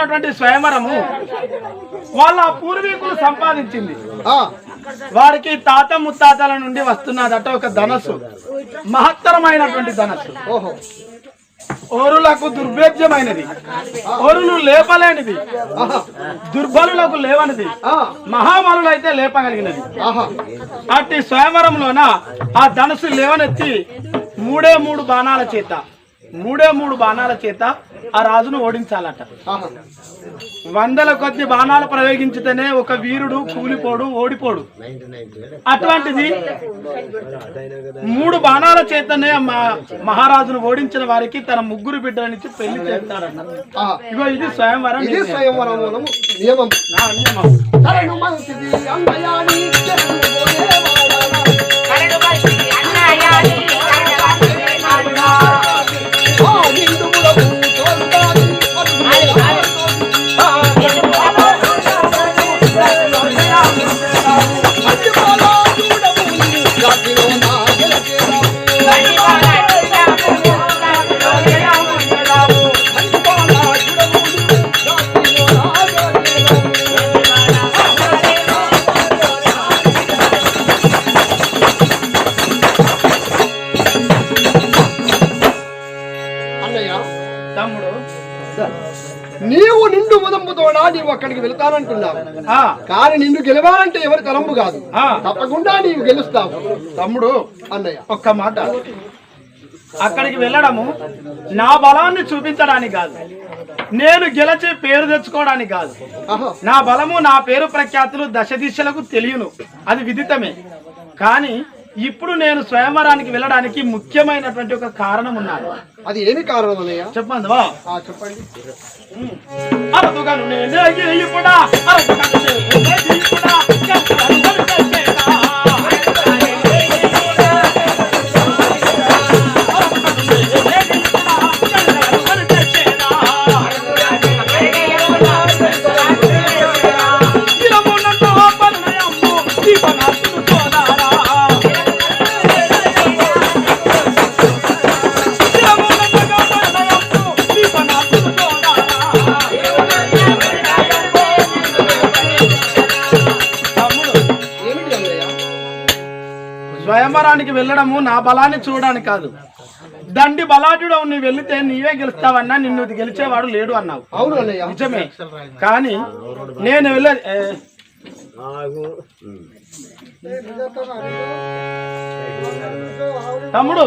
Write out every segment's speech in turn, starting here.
పెట్టినటువంటి స్వయంవరము వాళ్ళ పూర్వీకులు సంపాదించింది. వారికి తాత ముత్తాతల నుండి వస్తున్నదట ఒక ధనస్సు మహత్తరమైనటువంటి ధనస్సు. ఓహో. ఓరులకు దుర్భేద్యమైనది. ఓరులు లేపలేనిది. దుర్బలులకు లేవనిది. మహాబలులైతే లేపగలిగినది. అట్టి స్వయంవరంలోన ఆ ధనుసు లేవనెత్తి మూడే మూడు బాణాల చేత మూడే మూడు బాణాల చేత ఆ రాజును ఓడించాలట. వందల కొద్ది బాణాలు ప్రయోగించితేనే ఒక వీరుడు కూలిపోడు ఓడిపోడు. అటువంటిది మూడు బాణాల చేతనే మహారాజును ఓడించిన వారికి తన ముగ్గురు బిడ్డలనిచ్చి పెళ్ళి చేస్తారట. ఆహా ఇగో ఇది స్వయంవరం ఇది నియమం. నా నియమం. అక్కడికి వెళ్తానంటున్నావు. కానీ నిన్ను గెలవాలంటే ఎవరి తలంపు కాదు. తప్పకుండా నీవు గెలుస్తావు. తమ్ముడు అన్నయ్య. ఒక్క మాట. అక్కడికి వెళ్ళడము నా బలాన్ని చూపించడానికి కాదు. నేను గెలిచి పేరు తెచ్చుకోవడానికి కాదు. నా బలము నా పేరు ప్రఖ్యాతులు దశ దిశలకు తెలియను. అది విదితమే. కానీ ఇప్పుడు నేను స్వయంవరానికి వెళ్ళడానికి ముఖ్యమైనటువంటి ఒక కారణం ఉన్నది అది ఏమి కారణం అన్నయ్య? చెప్పండి ఆ, చెప్పండి. అరదుగను నేనే ఇప్పుడా అరదుగను నేనే ఇప్పుడా వెళ్ళడము నా బలాన్ని చూడడానికి కాదు. దండి బలాఢ్యుడు నువ్వు వెళితే నీవే గెలుస్తావన్నా నిన్ను గెలిచేవాడు లేడు అన్నావు. అవును నిజమే. కానీ నేను వెళ్ళే తమ్ముడు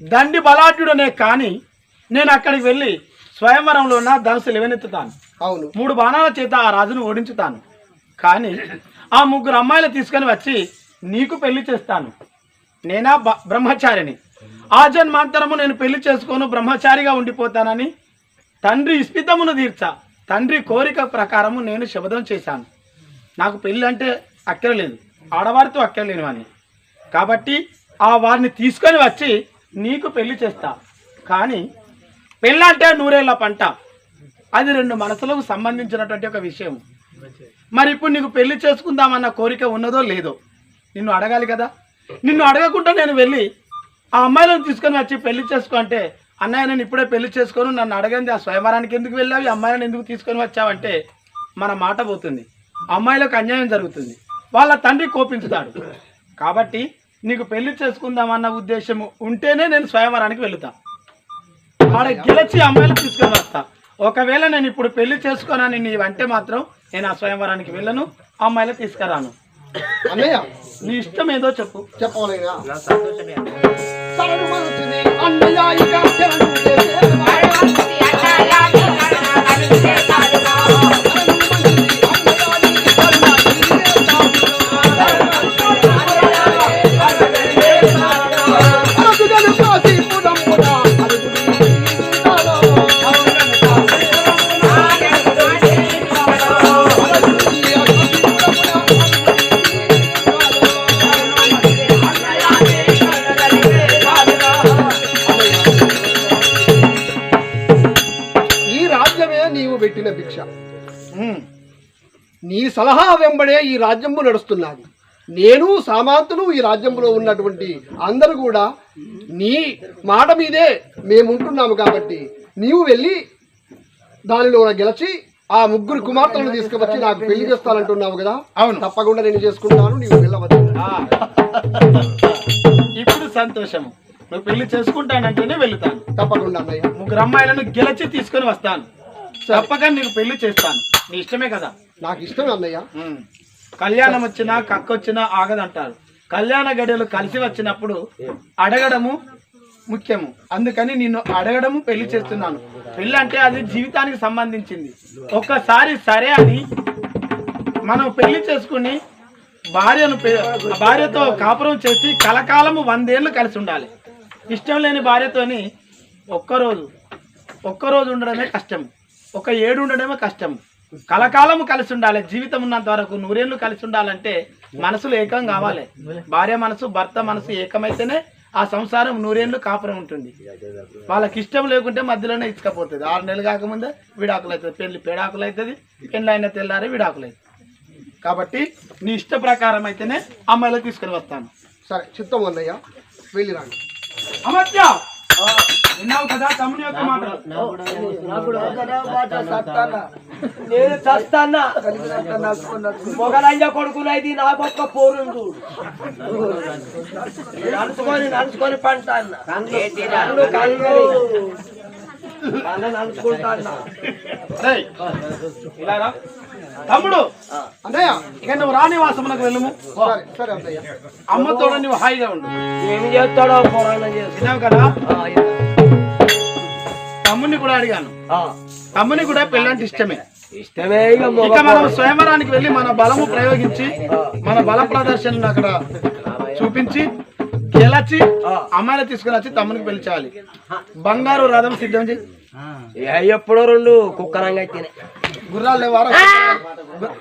దండి బలాఢ్యుడనే కానీ నేను అక్కడికి వెళ్ళి స్వయంవరంలో నా ధనుసు లేవనెత్తుతాను. అవును. మూడు బాణాల చేత ఆ రాజును ఓడించుతాను. కానీ ఆ ముగ్గురు అమ్మాయిలు తీసుకొని వచ్చి నీకు పెళ్ళి చేస్తాను. నేనా బ- బ్రహ్మచారిని. ఆ జన్మాంతరము నేను పెళ్ళి చేసుకోను బ్రహ్మచారిగా ఉండిపోతానని తండ్రి ఇస్పితమును తీర్చా. తండ్రి కోరిక ప్రకారము నేను శబదం చేశాను. నాకు పెళ్ళి అంటే అక్కరలేదు. ఆడవారితో అక్కరలేని వాడిని. కాబట్టి ఆ వారిని తీసుకొని వచ్చి నీకు పెళ్ళి చేస్తా. కానీ పెళ్ళంటే నూరేళ్ళ పంట. అది రెండు మనసులకు సంబంధించినటువంటి ఒక విషయం. మరి ఇప్పుడు నీకు పెళ్ళి చేసుకుందామన్న కోరిక ఉన్నదో లేదో నిన్ను అడగాలి కదా? నిన్ను అడగకుండా నేను వెళ్ళి ఆ అమ్మాయిలను తీసుకొని వచ్చి పెళ్ళి చేసుకో అంటే అన్నయ్య నేను ఇప్పుడే పెళ్ళి చేసుకోను నన్ను అడగండి ఆ స్వయంవరానికి ఎందుకు వెళ్ళావు అమ్మాయిలను ఎందుకు తీసుకొని వచ్చావంటే మన మాట పోతుంది. అమ్మాయిలకు అన్యాయం జరుగుతుంది. వాళ్ళ తండ్రి కోపించుతాడు. కాబట్టి నీకు పెళ్ళి చేసుకుందామన్న ఉద్దేశము ఉంటేనే నేను స్వయంవరానికి వెళుతా. ఆడ గెలిచి అమ్మాయిలు తీసుకొని వస్తా. ఒకవేళ నేను ఇప్పుడు పెళ్ళి చేసుకోనని నీవంటే మాత్రం నేను ఆ స్వయంవరానికి వెళ్ళను అమ్మాయిలు తీసుకురాను. అన్నయ్య నీ ఇష్టం ఏదో చెప్పు. చెప్పవలేనా మంచిది అన్నయ్య సలహా వెంబడే ఈ రాజ్యము నడుస్తున్నది. నేను సామాంతులు ఈ రాజ్యంలో ఉన్నటువంటి అందరూ కూడా నీ మాట మీదే మేము ఉంటున్నాము కాబట్టి నీవు వెళ్ళి దానిలో గెలిచి ఆ ముగ్గురు కుమార్తెలను తీసుకువచ్చి నాకు పెళ్ళి చేస్తానంటున్నావు కదా? అవును. తప్పకుండా నేను చేసుకుంటాను నీవు వెళ్ళవచ్చు. ఇప్పుడు సంతోషము. నువ్వు పెళ్ళి చేసుకుంటానంటేనే వెళ్తాను. తప్పకుండా అన్నయ్య. ముగ్గురు అమ్మాయిలను గెలిచి తీసుకొని వస్తాను. తప్పక నీకు పెళ్ళి చేస్తాను. నీ ఇష్టమే కదా? నాకు ఇష్టమే అన్నయ్య కళ్యాణం వచ్చినా కక్క వచ్చినా ఆగదంటారు. కళ్యాణ గడియలు కలిసి వచ్చినప్పుడు అడగడము ముఖ్యము. అందుకని నిన్ను అడగడము పెళ్ళి చేస్తున్నాను. పెళ్ళి అంటే అది జీవితానికి సంబంధించింది. ఒక్కసారి సరే అని మనం పెళ్ళి చేసుకుని భార్యను పె- భార్యతో కాపురం చేసి కలకాలము వందేళ్ళు కలిసి ఉండాలి. ఇష్టం లేని భార్యతోని ఒక్కరోజు ఒక్కరోజు ఉండడమే కష్టం. ఒక ఏడు ఉండడమే కష్టం. కలకాలము కలిసి ఉండాలి. జీవితం ఉన్నంత వరకు నూరేళ్ళు కలిసి ఉండాలంటే మనసులు ఏకం కావాలి. భార్య మనసు భర్త మనసు ఏకమైతేనే ఆ సంసారం నూరేళ్ళు కాపురం ఉంటుంది. వాళ్ళకి ఇష్టం లేకుంటే మధ్యలోనే ఇచ్చకపోతుంది ఆరు నెలలు కాకముందే విడాకులు అవుతుంది పెళ్ళి పేడాకులు అవుతుంది పెళ్ళి అయిన తెల్లారి విడాకులు అవుతుంది కాబట్టి నీ ఇష్ట ప్రకారం అయితేనే అమ్మాయిలు తీసుకొని వస్తాను. సరే చిత్తం అన్నయ్య వెళ్ళి రాండి. అమర్త్య! విన్నావు కదా తమ్ముని యొక్క మాట? నేను చస్తానా మొగలంజ నా పక్క పోరుండు నడుచుకొని నడుచుకొని పంట అన్న కళ్ళు కళ్ళు ఇలా రా. తమ్ముడు! అన్నయ్య ఇక నువ్వు రానివాసమునకు వెళ్ళము. సరే సరే అన్నయ్య అమ్మతోడ నువ్వు హాయిగా ఉండు. ఏమి చేస్తాడో విన్నావు కదా? తమ్ముని కూడా అడిగాను. తమ్ముని కూడా పెళ్ళంటే ఇష్టమే. ఇష్టమే ఇక మనం స్వయంవరానికి వెళ్ళి మన బలము ప్రయోగించి మన బల ప్రదర్శనను అక్కడ చూపించి గెలచి అమ్మాయిని తీసుకుని వచ్చి తమ్మునికి పెళ్ళి చేయాలి. బంగారు రథం సిద్ధం చేయి. ఏ ఎప్పుడో రెండు కుక్కరంగా అయితేనే. గుర్రాలు లేవారా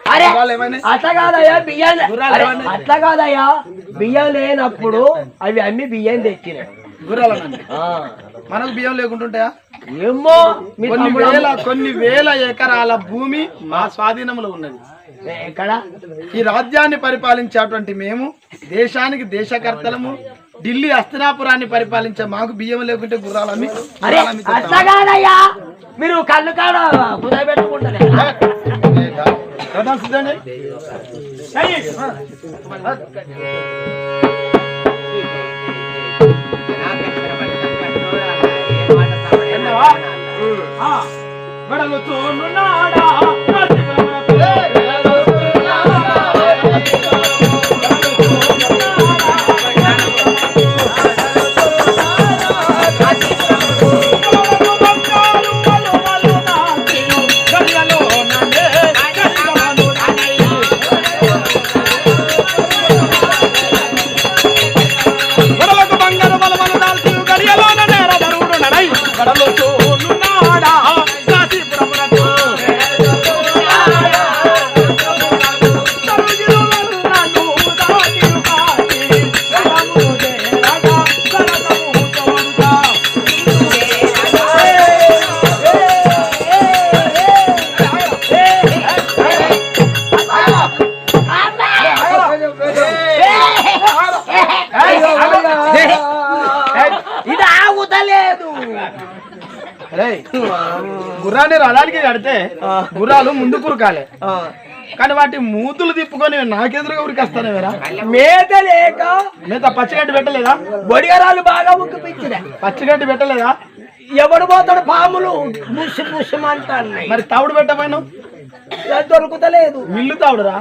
అరే గుర్రాలు ఏమైనా అట్లా కాదయ్యా బియ్యం? అట్లా కాదయ్యా లేనప్పుడు అవి అమ్మి బియ్యం తెచ్చినాయి. గుర్రాలనండి ఆ. మనకు బియ్యం లేకుంటుంటాయా ఏమో కొన్ని వేల కొన్ని వేల ఎకరాల భూమి మా స్వాధీనంలో ఉన్నది. ఎక్కడ? ఈ రాజ్యాన్ని పరిపాలించేటువంటి మేము దేశానికి దేశకర్తలము ఢిల్లీ హస్తినాపురాన్ని పరిపాలించే మాకు బియ్యం లేకుంటే గుర్రాలమ్మి మీరు కళ్ళు కాడ కుదర పెట్టుకుంటారే రథం సిద్ధం చేయి. చెయ్యి. విన్నావా? గుర్రాలు ముందు కురకాలి. కానీ వాటి మూతులు తిప్పుకొని నాకెదురుగా ఉరికేస్తానే వేరా? మేత లేక మిగతా పచ్చిగడ్డి పెట్టలేదా? బొడిగరాలు బాగా ముక్కిపించిన పచ్చిగడ్డి పెట్టలేదా? ఎవడు పోతాడు? పాములు ముసి ముసిమంటున్నాయి మరి తవుడు పెట్టపోయినావు దొరుకుతలేదు. మిల్లు తవుడురా?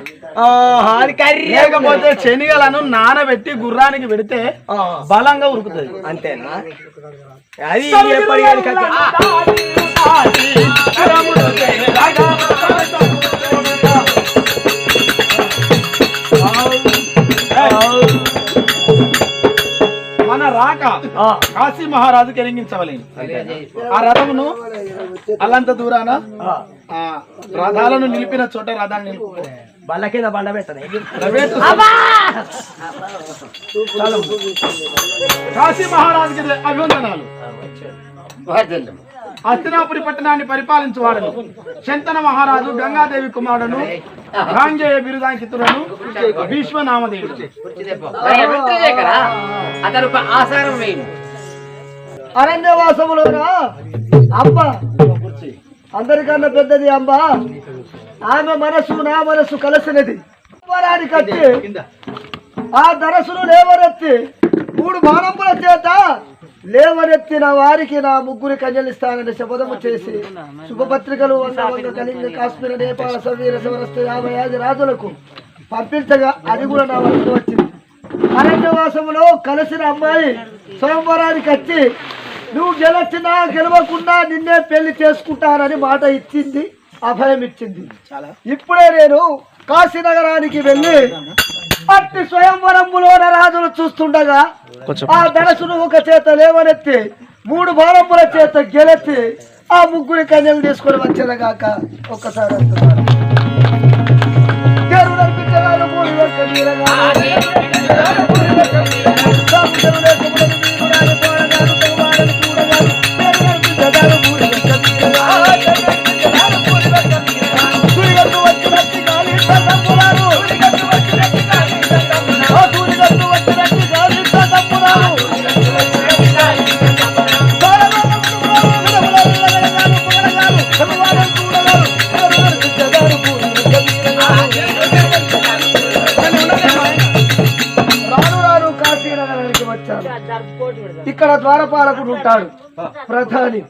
లేకపోతే శనిగలను నానబెట్టి గుర్రానికి పెడితే బలంగా ఉరుకుతుంది. అంతేనా? అది మన రాక ఆ, కాశీ మహారాజుకి ఎరింగించవలేను ఆ రథమును అల్లంత దూరాన రథాలను నిలిపిన చోట రథాన్ని నిలుపు బల్ల కింద బండ ప్రైవేటు కాశీ మహారాజుకి అభివందనాలు. హస్తినాపురి పట్టణాన్ని పరిపాలించువాడను. శంతన మహారాజు గంగాదేవి కుమారుడును గాంగేయ బిరుదాంకితులను భీష్మనామదేవుడు అరణ్యవాసములోనా? అంబ అందరికన్నా పెద్దది అంబ ఆమె మనసు నా మనసు కలిసినది. కట్టి ఆ ధనసును లేవనెత్తి మూడు చేత లేవనెత్తిన వారికి నా ముగ్గురి కన్యలిస్తానని శపథము చేసి శుభపత్రికలు వంద వంద కలింగ కాశ్మీర నేపాల సవీర సమరస్త యాభై ఐదు రాజులకు పంపించగా అది కూడా నా వరకు వచ్చింది. అరణ్యవాసములో కలిసిన అమ్మాయి స్వయంవరానికి వచ్చి నువ్వు గెలచినా గెలవకుండా నిన్నే పెళ్ళి చేసుకుంటానని మాట ఇచ్చింది అభయం ఇచ్చింది ఇప్పుడే నేను కాశీనగరానికి వెళ్ళి అట్టి స్వయంవరములోన రాజులు చూస్తుండగా ఆ ధనసును ఒక చేత లేవనెత్తి మూడు బాణముల చేత గెలెత్తి ఆ ముగ్గురి కన్యలు తీసుకొని వచ్చేదగాక ఒక్కసారి అంటున్నారు ద్వారపాలకుడు ఉంటాడు. ప్రధాని.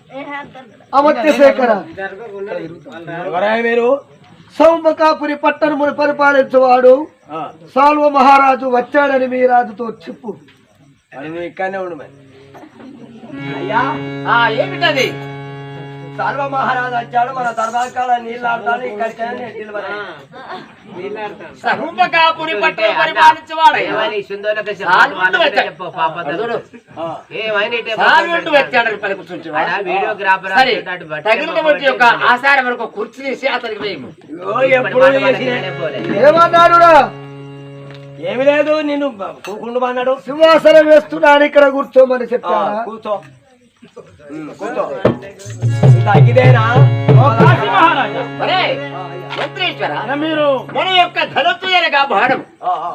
అమత్యశేఖర ఎవరాయ మీరు? సౌమకాపురి పట్టణమును పరిపాలించువాడు సాల్వ మహారాజు వచ్చాడని మీ రాజుతో చెప్పు. ఇక్కడనే ఉండు మరి. అయ్యా ఆ ఏమిటది? సర్వ మహారాజు వచ్చాడు మన దర్బార్ నీళ్ళు ఆడతాడు ఇక్కడికి సహూపకాపురి పట్టణ పరిపాలించేవాడు. ఏమని సుందరక సాల్వుండు వచ్చాడు. చూడు. సాల్వుండు వచ్చాడని పలుకుతుంటేవాడు. వీడియోగ్రాఫర్ సరే తగినటువంటి యొక్క ఆసారం వరకు కుర్చీ తీసి అతనికి వేయము. ఎప్పుడు చేసిన ఏమన్నాడురా ఏమి లేదు నిన్ను కూకుండు అన్నాడు సింహాసనం వేస్తున్నాను ఇక్కడ కూర్చోమని ఆ, చెప్పారా కూర్చో. మహారాజా. మరే. మన యొక్క ధనస్సు ఆ, ఆ.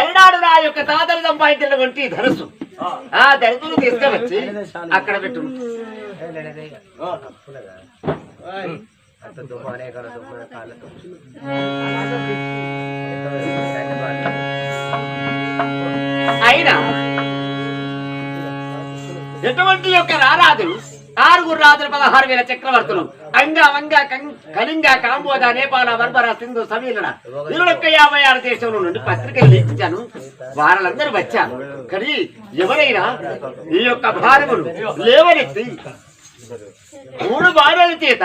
ఎన్నాడు నా యొక్క తాతలు సంపాదించినటువంటి ధనస్సు ఆ. ధనస్సును తీసుకువచ్చి అక్కడ పెట్టు. అయినా ఎటువంటి యొక్క రారాజులు ఆరుగురు రాజులు పదహారు వేల చక్రవర్తులు. అంగ వంగ కం- కళింగ కాంబోజ నేపాల బర్బర సింధు సమీలన ఇరుడొక్క యాభై ఆరు దేశంలో నుండి పత్రికలు లేపించాను వారందరూ వచ్చారు. కానీ ఎవరైనా ఈ యొక్క భారములు లేవనెత్తి మూడు బాణాల చేత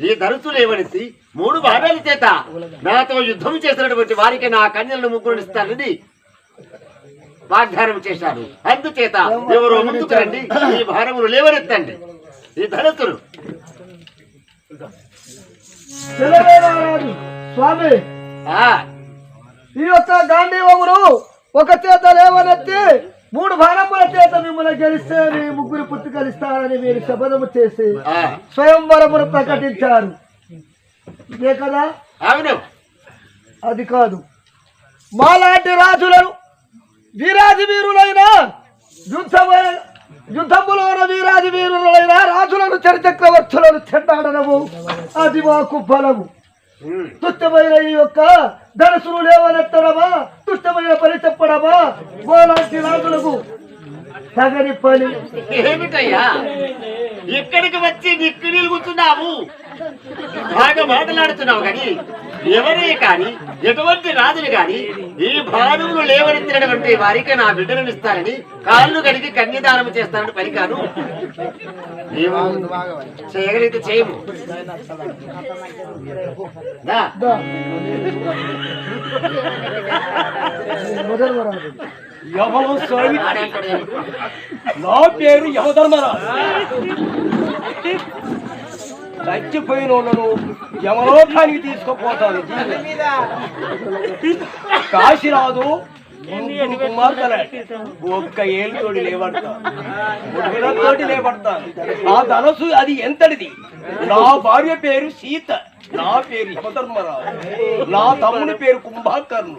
ఈ ధరుసు లేవనెత్తి మూడు బాణాల చేత నాతో యుద్ధం చేసినటువంటి వారికి నా కన్యలను ముగ్గురు ఇస్తానని వాగ్దానం చేశారు. అందుచేత ఎవరో? ముందుకు రండి. ఈ భారములు లేవనెత్తండి. ఈ తెలవేరారాజు స్వామి. ఆ, ఈ యొక్క గాంధీవమును ఒక చేత లేవనెత్తి మూడు భారముల చేత మిమ్మల్ని గెలిస్తే మీ ముగ్గురు పుట్టుకలు ఇస్తారని మీరు శపథము చేసి స్వయంవరమును ప్రకటించారు. ఇదే కదా అవును. అది కాదు. మాలాంటి రాజులను వీరాజు వీరులైన యుద్ధ యుద్ధములోన వీరాది వీరులైన రాజులను చరిచక్రవర్తులను చెడ్డాడనము అది మాకు బలము. తుచ్చమైన ఈ యొక్క ధనసును లేవనెత్తడమా? తుచ్చమైన పని చెప్పడమా? ఓలాంటి రాజులకు తగని పని. ఏమిటయ్యా? ఇక్కడికి వచ్చి నిక్కు నిలుగుతున్నావు బాగా మాట్లాడుతున్నావు కానీ ఎవరే కాని ఎటువంటి రాజులు కాని ఈ భానువులు లేవనెత్తినటువంటి వారికి నా బిడ్డలను ఇస్తానని కాళ్ళు కడిగి కన్యదానం చేస్తానని పలికాను నీవు చేయగలిగితే చేయము. దా. ఎవరు స్వామి? నా పేరు యమధర్మరాజు. చచ్చిపోయిన వాళ్ళను యమలోకానికి తీసుకుపోతాను. కాశీరాజు ముగ్గురు కుమార్తెలే. ఒక్క ఏళ్ళతోటి లేబడతాను తోటి లేబడతాను ఆ ధనసు అది ఎంతటిది? నా భార్య పేరు సీత. నా పేరు యమధర్మరాజు. నా తమ్ముని పేరు కుంభాకర్ణు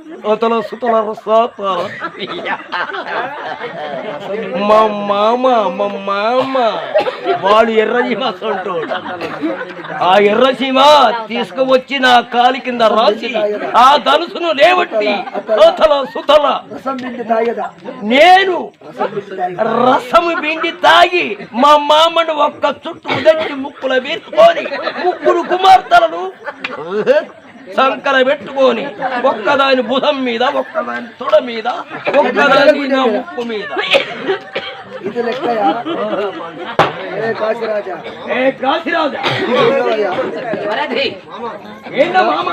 అతల సుతల రసాతల మా మామ మా మామ. వాడు ఎర్రసీమ అంటాడు ఆ ఎర్రసీమ తీసుకువచ్చి నా కాలి కింద రాసి ఆ ధనుసును లేవట్టి అతల సుతల. నేను రసము పిండి తాగి మా మామను ఒక్క చుట్టూ ఉదట్టి ముక్కుల వేసుకొని ముగ్గురు కుమార్తెలను సంకల పెట్టుకొని ఒక్కదాని బుధం మీద ఒక్కదాని తొడ మీద ఒక్కదాని నా ముక్కు మీద. ఇది లెక్కయా? ఏ కాశీరాజా? ఏ కాశీరాజా? ఎవరది ఏంటో మామ?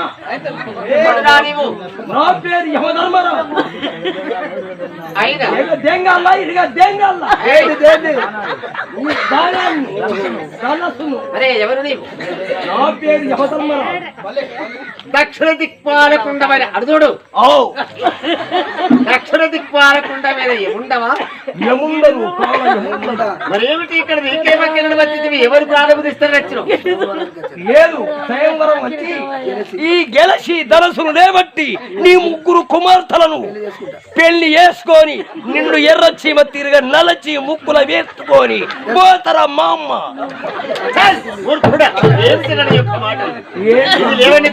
ఎవరురా నీవు? నా పేరు యమధర్మరావు. అయినా? ఇక దెంగల్లా? ఇదిగా దెంగల్లా? ఏంటి దేన్ని ఈ దానాన్ని ధనస్సును అరే ఎవరు నీవు? నా పేరు యమధర్మరావు. దక్షిణ దిక్పాలకుండమైన అడుగుడు ఓ దక్షిణ దిక్పాలకుండ మీద ఉండవా యముండరు కాల యముండరు. మరి ఏమిటి ఇక్కడ వచ్చింది? ఎవరు ప్రారంభిస్తారు నచ్చిన లేదు స్వయంవరం వచ్చి ఈ గెలసి ధనసును లేబట్టి నీ ముగ్గురు కుమార్తెలను పెళ్ళి చేసుకొని నిన్ను ఎర్ర చీమ తిరిగ నలచి ముక్కుల వేసుకొని పోతర మా అమ్మ. ఏమిటి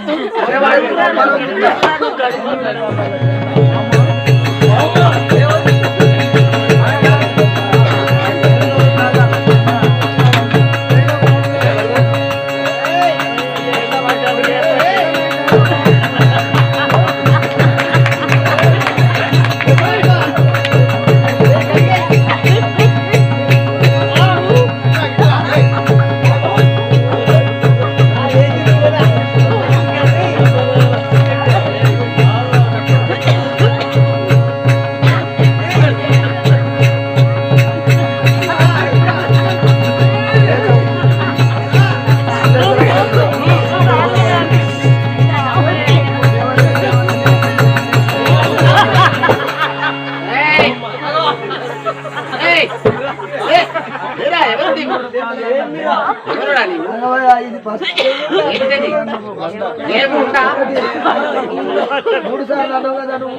మూడు సార్లు అన్నావు కదా నువ్వు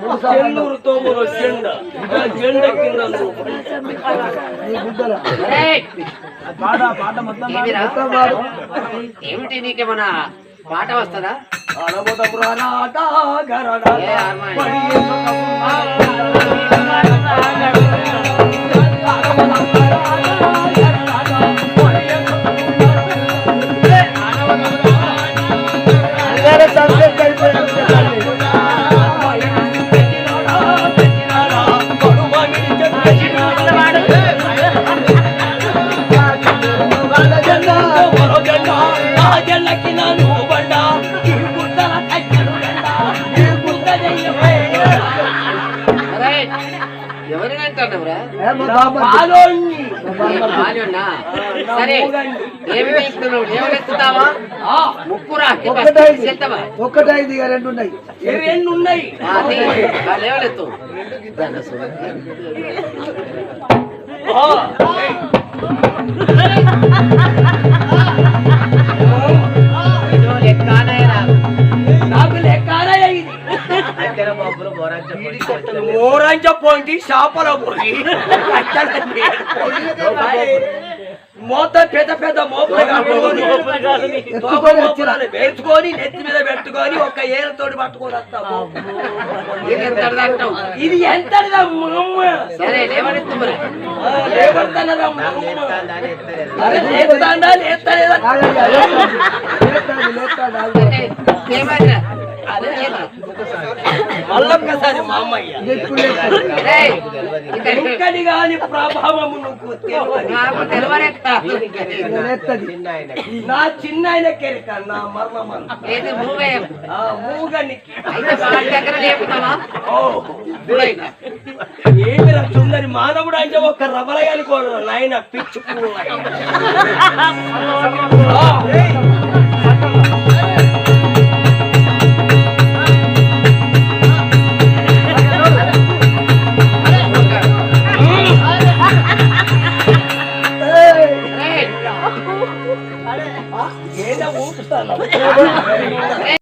మూడు సార్లు జెండ. జెండ కింద ఏయ్! పాట పాట మొత్తం ఏమిటి నీకేమన్నా పాట వస్తుందా గరడ. సరే. ఏమి తీసుకున్నావు లేవనెత్తుతావా ముక్కురా ఒక్కటైదు రెండు ఉన్నాయి రెండు ఉన్నాయి లేవనెత్తు ఆ, పోయి చేపల పోయి మోత పెద్ద పెద్ద మోపులు వేసుకొని నెత్తి మీద పెట్టుకొని ఒక ఏళ్ళతోటి పట్టుకొని వస్తాము ఇది ఎంతటిది అంటావు? ఏమా? మళ్ళొక్కసారి మా అమ్మయ్య. ప్రభావము నువ్వు నా చిన్న ఆయన కెరిక నా మూగనికి ఇప్పుడైనా. ఏమిరా సుందరి? మానవుడు అంటే ఒక రబలయాని కూడా నాయన పిచ్చి したの。